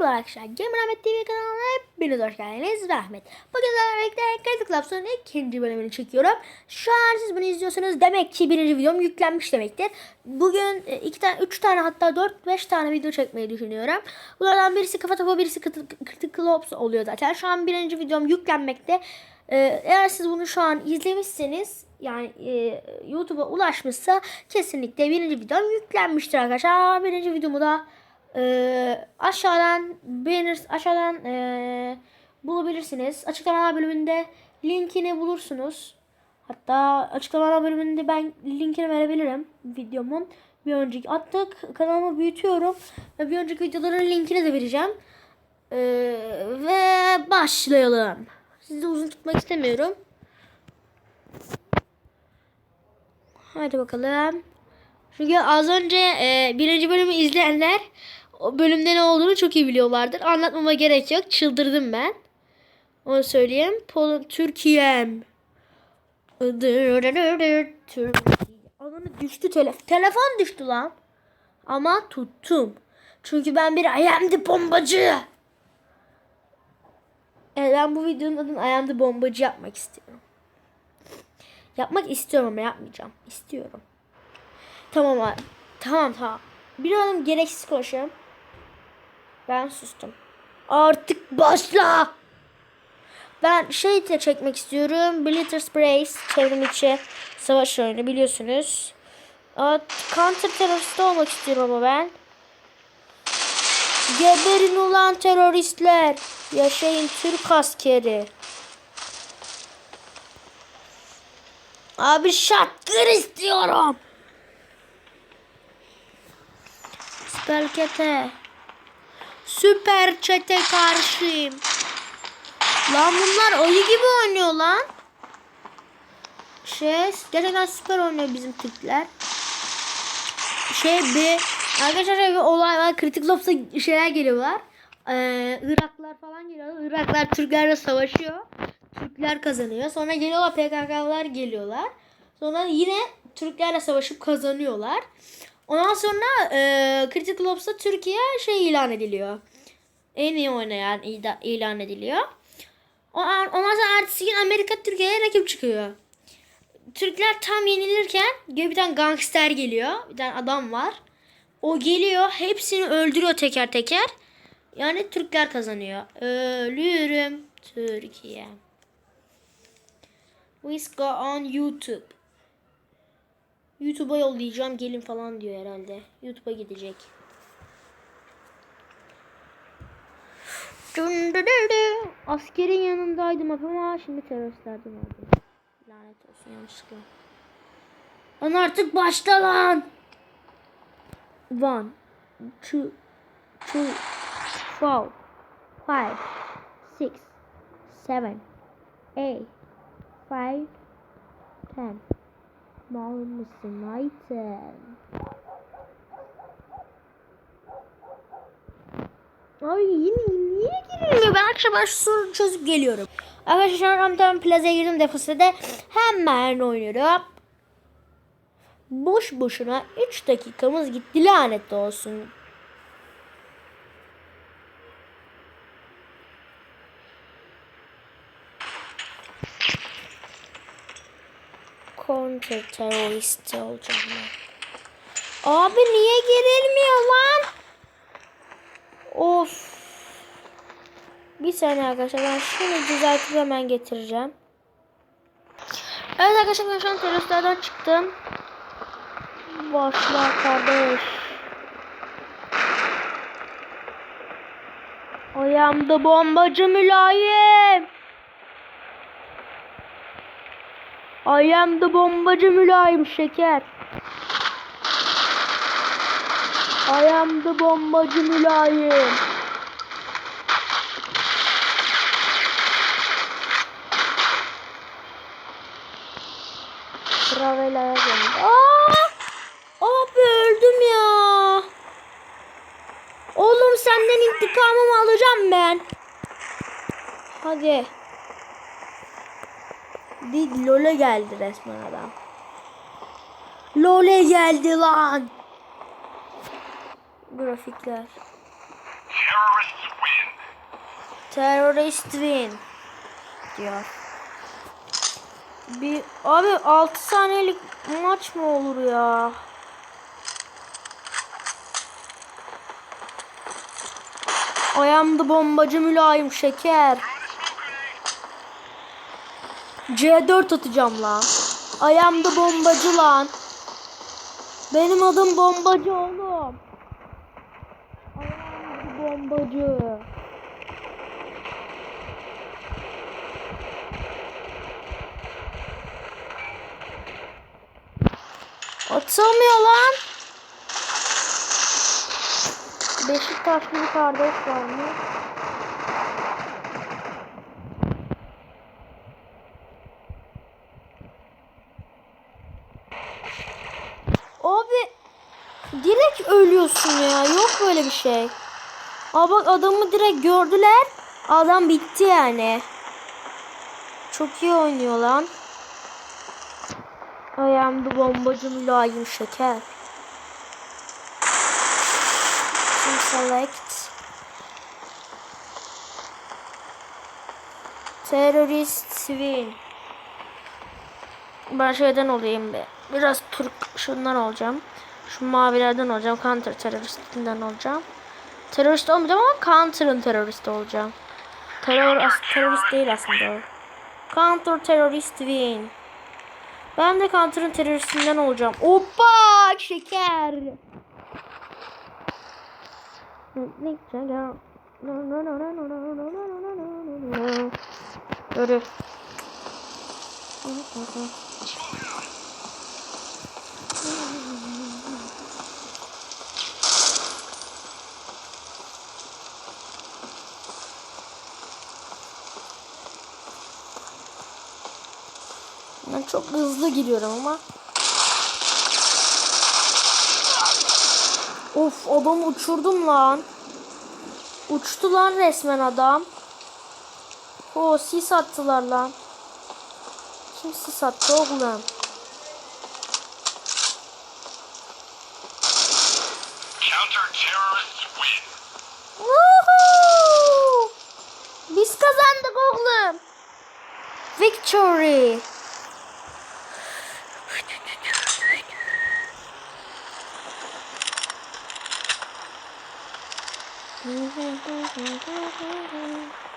Merhaba arkadaşlar. Gamer Ahmet TV kanalına hepiniz hoş geldiniz. Rahmet. Bugün sizlerle birlikte Crazy Clubs'ın ikinci bölümünü çekiyorum. Şu an siz bunu izliyorsanız demek ki birinci videom yüklenmiş demektir. Bugün e, iki tane, üç tane hatta dört, beş tane video çekmeyi düşünüyorum. Bunlardan birisi kafa topu, birisi Crazy Clubs oluyor zaten. Şu an birinci videom yüklenmekte. Ee, eğer siz bunu şu an izlemişseniz yani e, YouTube'a ulaşmışsa kesinlikle birinci videom yüklenmiştir arkadaşlar. Birinci videomu da e, aşağıdan beğenir aşağıdan e, bulabilirsiniz. Açıklamalar bölümünde linkini bulursunuz. Hatta açıklamalar bölümünde ben linkini verebilirim videomun. Bir önceki attık kanalımı büyütüyorum ve bir önceki videoların linkini de vereceğim. E, ve başlayalım. Sizi uzun tutmak istemiyorum. Hadi bakalım. Çünkü az önce e, birinci bölümü izleyenler o bölümde ne olduğunu çok iyi biliyorlardır. Anlatmama gerek yok. Çıldırdım ben. Onu söyleyeyim. Pol Türkiye'm. Türkiye. Düştü telefon. Telefon düştü lan. Ama tuttum. Çünkü ben bir ayamdı bombacı. Evet ben bu videonun adını ayamdı bombacı yapmak istiyorum. Yapmak istiyorum ama yapmayacağım. İstiyorum. Tamam abi. Tamam tamam. Bir an gereksiz konuşuyorum. Ben sustum. Artık başla. Ben şey de çekmek istiyorum. Glitter Sprays çevrim içi savaş oyunu biliyorsunuz. Counter terörist olmak istiyorum ama ben. Geberin ulan teröristler. Yaşayın Türk askeri. Abi şatkır istiyorum. Süper çete. Süper çete karşıyım. Lan bunlar ayı gibi oynuyor lan. Şey gerçekten süper oynuyor bizim Türkler. Şey bir arkadaşlar bir olay var. Kritik Lops'a şeyler geliyorlar. Ee, Iraklar falan geliyor. Iraklar Türklerle savaşıyor. Türkler kazanıyor. Sonra geliyorlar PKK'lar geliyorlar. Sonra yine Türklerle savaşıp kazanıyorlar. Ondan sonra e, Critical Ops'ta Türkiye şey ilan ediliyor. En iyi oynayan ilan ediliyor. Ondan sonra ertesi gün Amerika Türkiye'ye rakip çıkıyor. Türkler tam yenilirken bir tane gangster geliyor. Bir tane adam var. O geliyor hepsini öldürüyor teker teker. Yani Türkler kazanıyor. Ölürüm Türkiye. We go on YouTube. YouTube'a yollayacağım gelin falan diyor herhalde. YouTube'a gidecek. Askerin yanındaydım ama şimdi teröristlerden oldum. Lanet olsun yanlışlıkla. Lan artık başla lan. One, two, two, four, five, six, seven, eight, five, ten. Mal mısın Ayten? Abi yine niye girilmiyor? Ben akşam şu sorunu çözüp geliyorum. Arkadaşlar Ramazan Plaza'ya girdim defosu de hemen oynuyorum. Boş boşuna 3 dakikamız gitti lanet olsun. Counter terörist olacağım ben. Abi niye girilmiyor lan? Of. Bir saniye arkadaşlar ben şunu düzeltip hemen getireceğim. Evet arkadaşlar ben şu an teröristlerden çıktım. Başla kardeş. Ayağımda bombacı mülayim. I am the bombacı mülayim şeker. I am the bombacı mülayim. Travela'ya geldi. Aa! Abi öldüm ya. Oğlum senden intikamımı alacağım ben. Hadi. Bir LoL'e geldi resmen adam. LoL'e geldi lan. Grafikler. Terrorists Terörist win diyor. Bir abi 6 saniyelik maç mı olur ya? Ayağımda bombacı mülayim şeker. C4 atacağım lan. Ayağımda bombacı lan. Benim adım bombacı oğlum. Ayağımda bombacı. Atamıyor lan. Beşiktaşlı kardeş var mı? Abi direkt ölüyorsun ya. Yok böyle bir şey. Aa bak adamı direkt gördüler. Adam bitti yani. Çok iyi oynuyor lan. Ayağımda bombacı mülayim şeker. Select. Terörist win. Ben şeyden olayım be. Biraz Türk şundan olacağım. Şu mavilerden olacağım. Counter teröristinden olacağım. Terörist olmayacağım ama Counter'ın teröristi olacağım. Terör as terörist değil aslında. Counter terörist win. Ben de Counter'ın teröristinden olacağım. Hoppa şeker. Yürü. Ben çok hızlı gidiyorum ama. Of adamı uçurdum lan. Uçtu lan resmen adam. O sis attılar lan. Kim sis attı oğlum? Biz kazandık oğlum. Victory. 嗯哼哼哼哼哼。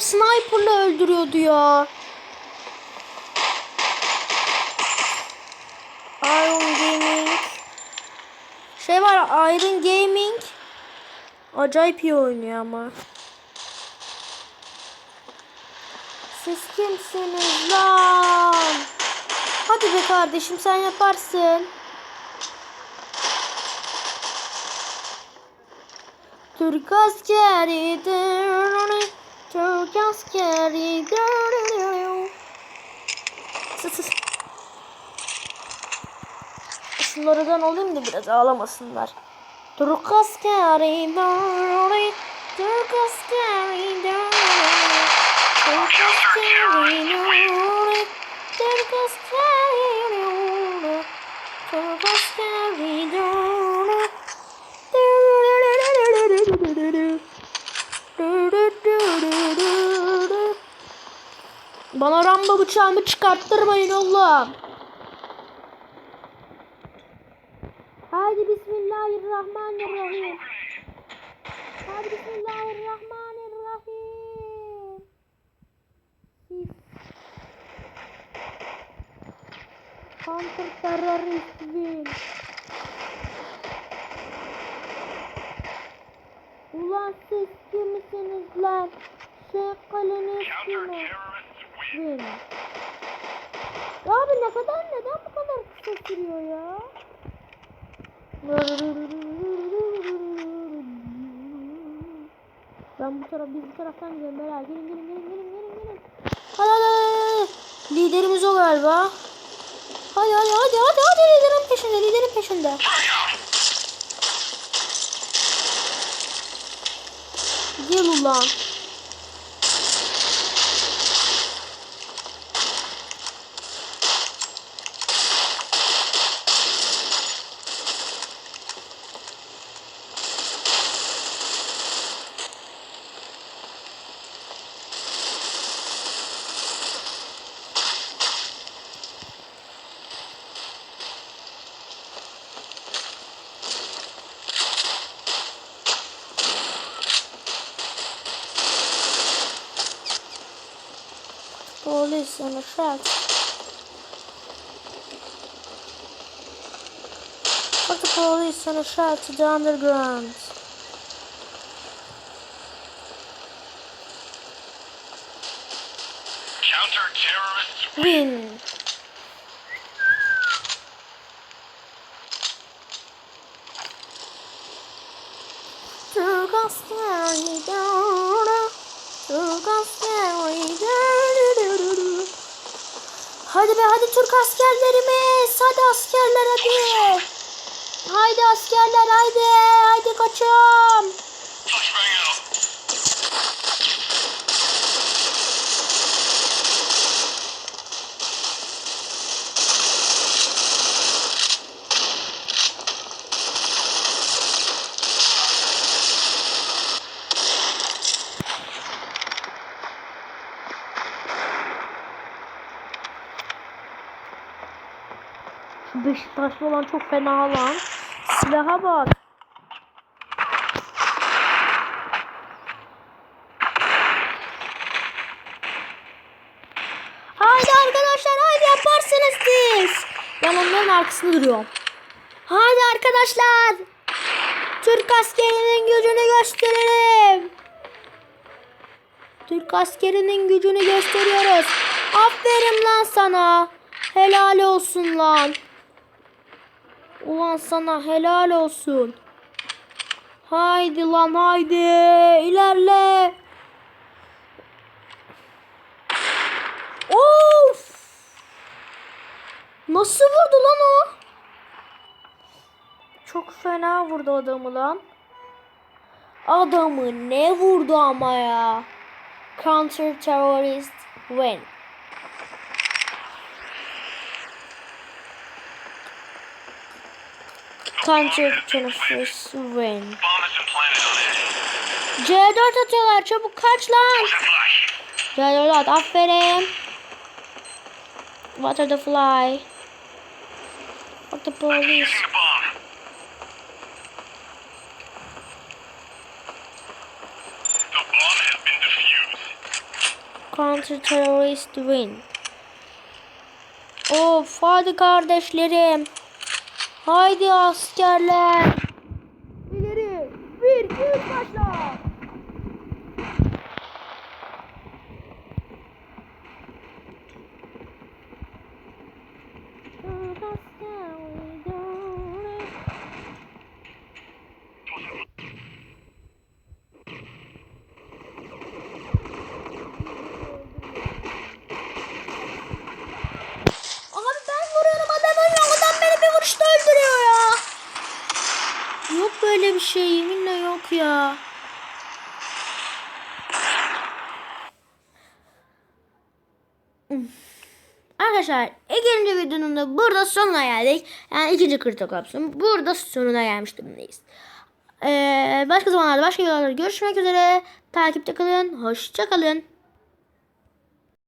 Adam sniperla öldürüyordu ya. Iron Gaming. Şey var Iron Gaming. Acayip iyi oynuyor ama. Siz kimsiniz lan? Hadi be kardeşim sen yaparsın. Türk askeridir. Türk askeridir. Sus sus. Şunlardan olayım da biraz ağlamasınlar. Türk askeridir. Türk askeridir. Türk askeridir. Türk askeridir. Bana ramba bıçağımı çıkarttırmayın oğlum. Haydi bismillahirrahmanirrahim. Haydi bismillahirrahmanirrahim. Counter terörist win. Ulan siz kimsiniz lan? Şey kaleniz kimi? Win. Ya abi ne kadar neden bu kadar kısa sürüyor ya? Ben bu taraf biz taraftan gidelim beyler. Gelin gelin gelin gelin gelin gelin. Hadi, hadi. Liderimiz o galiba. Hadi hadi hadi hadi hadi liderin peşinde liderin peşinde. Gel ulan. Police on the track. Fuck the police on the track to the underground. Counter-terrorists Win. Türk askeri dağına, Türk askeri Hadi be hadi Türk askerlerimiz. Hadi askerler hadi. Haydi askerler haydi. Haydi kaçın. Beşiktaşlı olan çok fena lan. Silaha bak. Haydi arkadaşlar haydi yaparsınız siz. Ben onların arkasında duruyorum. Haydi arkadaşlar. Türk askerinin gücünü gösterelim. Türk askerinin gücünü gösteriyoruz. Aferin lan sana. Helal olsun lan. Ulan sana helal olsun. Haydi lan haydi. ilerle. Of. Nasıl vurdu lan o? Çok fena vurdu adamı lan. Adamı ne vurdu ama ya. Counter terrorist win. Counter on it. C4 atıyorlar çabuk kaç lan. It's a flash. C4 at aferin. Water the fly. Fuck the police. Counter terrorist win. Of hadi kardeşlerim. Haydi askerler. İleri. Bir, iki, başla. Abi ben vuruyorum adam ölüyor. Adam beni bir vuruşta öldürüyor ya. Yok böyle bir şey. Yeminle yok ya. Arkadaşlar ikinci videonun da burada sonuna geldik. Yani ikinci kripto. Burada sonuna gelmiş durumdayız. Ee, başka zamanlarda başka videolarda görüşmek üzere. Takipte kalın. Hoşça kalın.